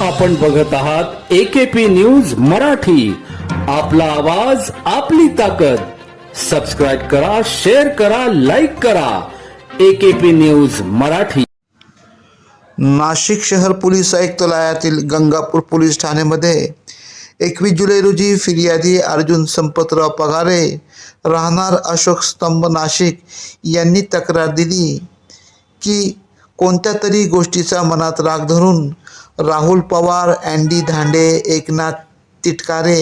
आपण बघत आहात एकेपी न्यूज मराठी. आपला आवाज आपली ताकद. सबस्क्राईब करा शेअर करा लाईक करा. AKP news Marathi. नाशिक शहर पोलीस आयुक्तालयातील गंगापूर पोलीस ठाण्यामध्ये एकवीस जुलै रोजी फिर्यादी अर्जुन संपतराव पगारे राहणार अशोक स्तंभ नाशिक यांनी तक्रार दिली की कोणत्या तरी गोष्टीचा मनात राग धरून राहुल पवार अँडी धांडे एकनाथ तिटकारे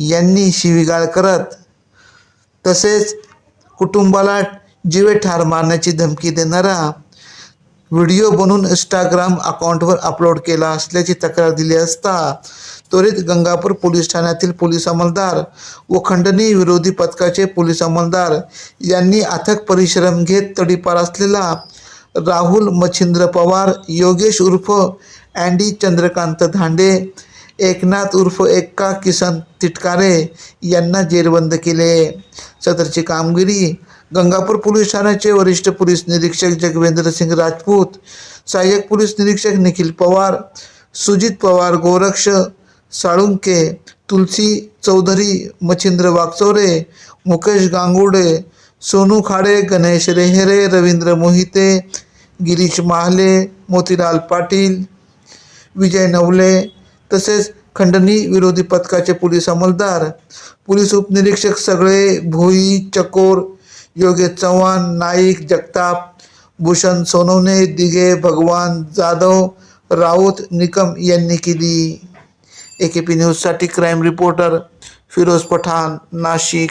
यांनी शिवीगाळ करत तसेच कुटुंबाला जीवे ठार मारण्याची धमकी देणारा व्हिडिओ बनवून इंस्टाग्राम अकाउंटवर अपलोड केला असल्याची तक्रार दिली असता त्वरित गंगापूर पोलीस ठाण्यातील पोलीस अंमलदार व खंडणी विरोधी पथकाचे पोलीस अंमलदार यांनी अथक परिश्रम घेत तडीपार असलेला राहुल मच्छिंद्र पवार योगेश उर्फ अँडी चंद्रकांत धांडे एकनाथ उर्फ एक्का किसन तिटकारे यांना जेरबंद केले. सदरची कामगिरी गंगापूर पोलीस ठाण्याचे वरिष्ठ पोलीस निरीक्षक जगवेंद्र सिंग राजपूत सहाय्यक पोलीस निरीक्षक निखिल पवार सुजित पवार गोरक्ष साळुंके तुलसी चौधरी मच्छिंद्र वागचौरे मुकेश गांगुडे सोनू खाडे गणेश रेहेरे रवींद्र मोहिते गिरीश महाले मोतीलाल पाटील विजय नवले तसेच खंडणी विरोधी पथकाचे पोलीस अंमलदार पोलीस उपनिरीक्षक सगळे भोई चकोर योगेश चव्हाण नाईक जगताप भूषण सोनवणे दिघे भगवान जाधव राऊत निकम यांनी केली. ए के पी न्यूजसाठी क्राईम रिपोर्टर फिरोज पठाण नाशिक.